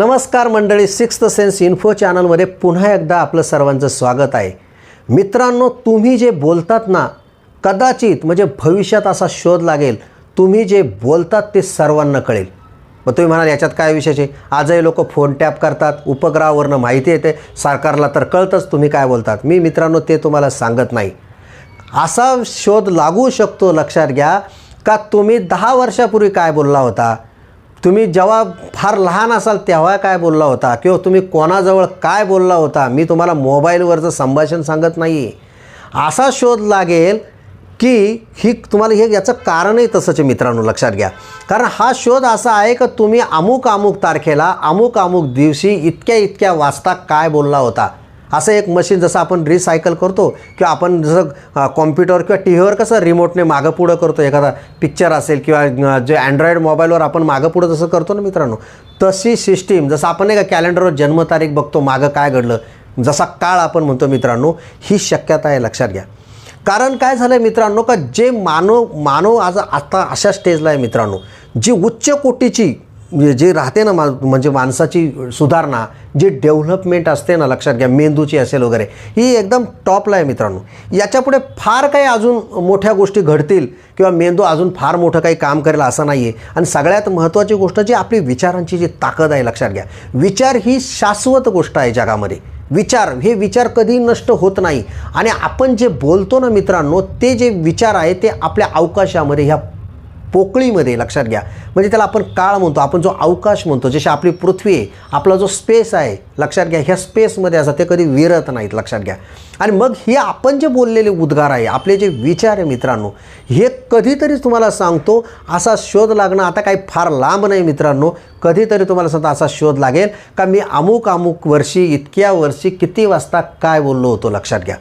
नमस्कार मंडळी sixth sense info चॅनलमध्ये पुन्हा एकदा आपलं सर्वांचं स्वागत आहे. मित्रांनो तुम्ही जे बोलतात ना कदाचित म्हणजे भविष्यात असा शोध लागेल तुम्ही जे बोलतात ते सर्वांना कळेल. मग तुम्ही म्हणाल याच्यात काय विशेष आहे? आजही लोक फोन टॅप करतात उपग्रहावरनं माहिती येते सरकारला तर कळतंच तुम्ही काय बोलतात. मी मित्रांनो ते तुम्हाला सांगत नाही. असा शोध लागू शकतो लक्षात घ्या. का तुम्ही दहा वर्षापूर्वी काय बोलला होता? तुम्ही जेव्हा फार लहान असाल तेव्हा काय बोलला होता? किंवा तुम्ही कोणाजवळ काय बोलला होता? मी तुम्हाला मोबाईलवरचं संभाषण सांगत नाही असा शोध लागेल की ही तुम्हाला हे याचं कारणही तसंच आहे मित्रांनो लक्षात घ्या. कारण हा शोध असा आहे का तुम्ही अमुक अमुक तारखेला अमुक अमुक दिवशी इतक्या इतक्या वाजता काय बोलला होता? असं एक मशीन जसं आपण रिसायकल करतो किंवा आपण जसं कॉम्प्युटर किंवा टी व्हीवर कसं रिमोटने मागं पुढं करतो एखादा पिक्चर असेल किंवा जे अँड्रॉइड मोबाईलवर आपण मागं पुढं जसं करतो ना मित्रांनो तशी सिस्टीम जसं आपण नाही का कॅलेंडरवर जन्मतारीख बघतो मागं काय घडलं जसा काळ आपण म्हणतो मित्रांनो ही शक्यता आहे लक्षात घ्या. कारण काय झालं आहे मित्रांनो का जे मानव मानव आज आता अशा स्टेजला आहे मित्रांनो जी उच्च कोटीची म्हणजे जे राहते ना मा म्हणजे माणसाची सुधारणा जी डेव्हलपमेंट असते ना लक्षात घ्या मेंदूची असेल वगैरे ही एकदम टॉपला आहे मित्रांनो. याच्यापुढे फार काही अजून मोठ्या गोष्टी घडतील किंवा मेंदू अजून फार मोठं काही काम करेल असं नाही आहे आणि सगळ्यात महत्त्वाची गोष्ट जी आपली विचारांची जी ताकद आहे लक्षात घ्या. विचार ही शाश्वत गोष्ट आहे जगामध्ये. विचार हे विचार कधी नष्ट होत नाही. आणि आपण जे बोलतो ना मित्रांनो ते जे विचार आहे ते आपल्या अवकाशामध्ये ह्या पोकळीमध्ये लक्षात घ्या. म्हणजे त्याला आपण काळ म्हणतो आपण जो अवकाश म्हणतो जशी आपली पृथ्वी आहे आपला जो स्पेस आहे लक्षात घ्या ह्या स्पेसमध्ये असतात ते कधी विरत नाहीत लक्षात घ्या. आणि मग हे आपण जे बोललेले उद्गार आहे आपले जे विचार आहे मित्रांनो हे कधीतरी तुम्हाला सांगतो असा शोध लागणं आता काही फार लांब नाही मित्रांनो कधीतरी तुम्हाला सांगतो असा शोध लागेल का मी अमुक अमुक वर्षी इतक्या वर्षी किती वाजता काय बोललो होतो लक्षात घ्या.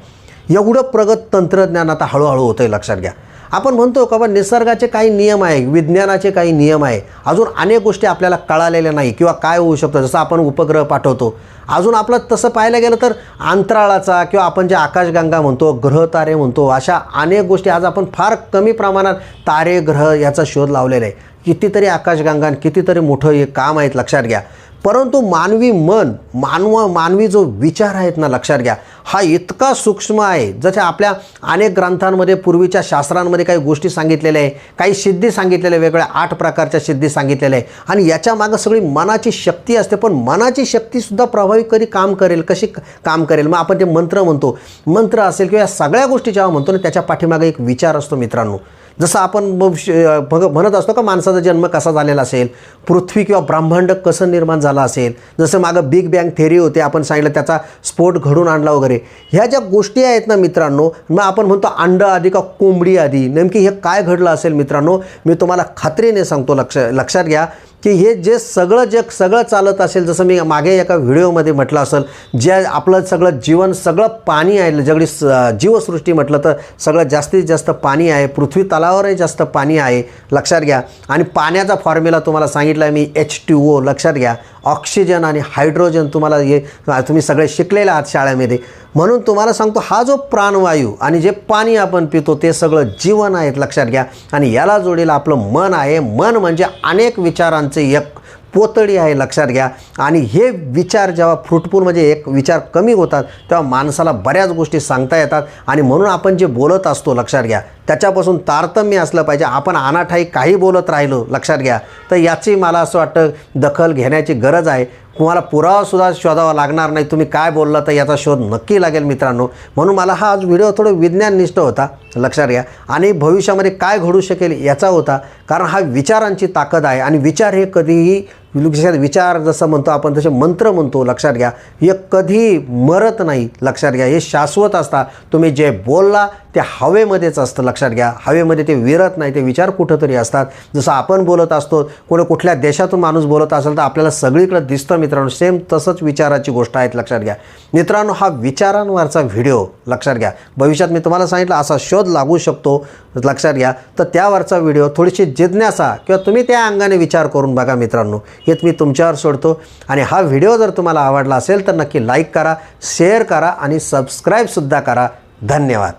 एवढं प्रगत तंत्रज्ञान आता हळूहळू होतं आहे लक्षात घ्या. आपण म्हणतो का बा निसर्गाचे काही नियम आहे विज्ञानाचे काही नियम आहे. अजून अनेक गोष्टी आपल्याला कळालेल्या नाही किंवा काय होऊ शकतं जसं आपण उपग्रह पाठवतो. अजून आपलं तसं पाहायला गेलं तर अंतराळाचा किंवा आपण जे आकाशगंगा म्हणतो ग्रह तारे म्हणतो अशा अनेक गोष्टी आज आपण फार कमी प्रमाणात तारे ग्रह याचा शोध लावलेला आहे. कितीतरी आकाशगंगा कितीतरी मोठं हे काम आहेत लक्षात घ्या. परंतु मानवी मन मानव मानवी जो विचार आहेत ना लक्षात घ्या. हा इतका सूक्ष्म आहे. जशा आपल्या अनेक ग्रंथांमध्ये पूर्वीच्या शास्त्रांमध्ये काही गोष्टी सांगितलेल्या आहे. काही सिद्धी सांगितलेल्या वेगळ्या आठ प्रकारच्या सिद्धी सांगितलेल्या आहे आणि याच्या मागं सगळी मनाची शक्ती असते पण मनाची शक्तीसुद्धा प्रभावी कधी काम करेल कशी काम करेल? मग आपण ते मंत्र म्हणतो. मंत्र असेल किंवा या सगळ्या गोष्टी जेव्हा म्हणतो ना त्याच्या पाठीमागे एक विचार असतो मित्रांनो. जसं आपण श- बघ म्हणत असतो का माणसाचा जन्म कसा झालेला असेल पृथ्वी किंवा ब्रह्मांड कसं निर्माण झालं असेल जसं मागं बिग बँग थेरी होते आपण सांगितलं त्याचा स्फोट घडून आणला वगैरे. ह्या ज्या गोष्टी आहेत ना मित्रांनो मग आपण म्हणतो अंड आधी का कोंबडी आधी नेमकी हे काय घडलं असेल मित्रांनो मी तुम्हाला खात्रीने सांगतो लक्ष लक्षात घ्या. की हे जे सगळं जग सगळं चालत असेल जसं मी मागे एका व्हिडिओमध्ये म्हटलं असेल जे आपलं सगळं जीवन सगळं पाणी आहे जगडी स जीवसृष्टी म्हटलं तर सगळं जास्तीत जास्त पाणी आहे पृथ्वी तलावरही जास्त पाणी आहे लक्षात घ्या. आणि पाण्याचा फॉर्म्युला तुम्हाला सांगितला आहे मी एच टी ओ लक्षात घ्या. ऑक्सिजन आणि हायड्रोजन तुम्हाला हे तुम्ही सगळे शिकलेले आहात शाळेमध्ये. म्हणून तुम्हाला सांगतो हा जो प्राणवायू आणि जे पाणी आपण पितो ते सगळं जीवन आहेत लक्षात घ्या. आणि याला जोडीला आपलं मन आहे. मन म्हणजे अनेक विचारांचे एक पोतळी आहे लक्षात घ्या. आणि हे विचार जेव्हा फ्रुटफुल म्हणजे एक विचार कमी होतात तेव्हा माणसाला बऱ्याच गोष्टी सांगता येतात. आणि म्हणून आपण जे बोलत असतो लक्षात घ्या. त्याच्यापासून तारतम्य असलं पाहिजे. आपण अनाठाई काही बोलत राहिलो लक्षात घ्या. तर याची मला असं वाटतं दखल घेण्याची गरज आहे. तुम्हाला पुरावासुद्धा शोधावा लागणार नाही. तुम्ही काय बोलला तर याचा शोध नक्की लागेल मित्रांनो. म्हणून मला हा आज व्हिडिओ थोडं विज्ञाननिष्ठ होता लक्षात घ्या. आणि भविष्यामध्ये काय घडू शकेल याचा होता. कारण हा विचारांची ताकद आहे आणि विचार हे कधीही विलुक्षात विचार जसं म्हणतो आपण तसे मंत्र म्हणतो लक्षात घ्या. हे कधी मरत नाही लक्षात घ्या. हे शाश्वत असतात तुम्ही जे बोलला ते हवेमध्येच असतं लक्षात घ्या. हवेमध्ये ते विरत नाही ते विचार कुठंतरी असतात. जसं आपण बोलत असतो कोणी कुठल्या देशातून माणूस बोलत असेल तर आपल्याला सगळीकडे दिसतं मित्रांनो सेम तसंच विचाराची गोष्ट आहेत लक्षात घ्या. मित्रांनो हा विचारांवरचा व्हिडिओ लक्षात घ्या. भविष्यात मी तुम्हाला सांगितलं असा शोध लागू शकतो लक्षात घ्या. तर त्यावरचा व्हिडिओ थोडीशी जिज्ञासा किंवा तुम्ही त्या अंगाने विचार करून बघा मित्रांनो. हेच मी तुमच्यावर सोडतो. आणि हा व्हिडिओ जर तुम्हाला आवडला असेल तर नक्की लाईक करा शेअर करा आणि सबस्क्राईबसुद्धा करा. धन्यवाद.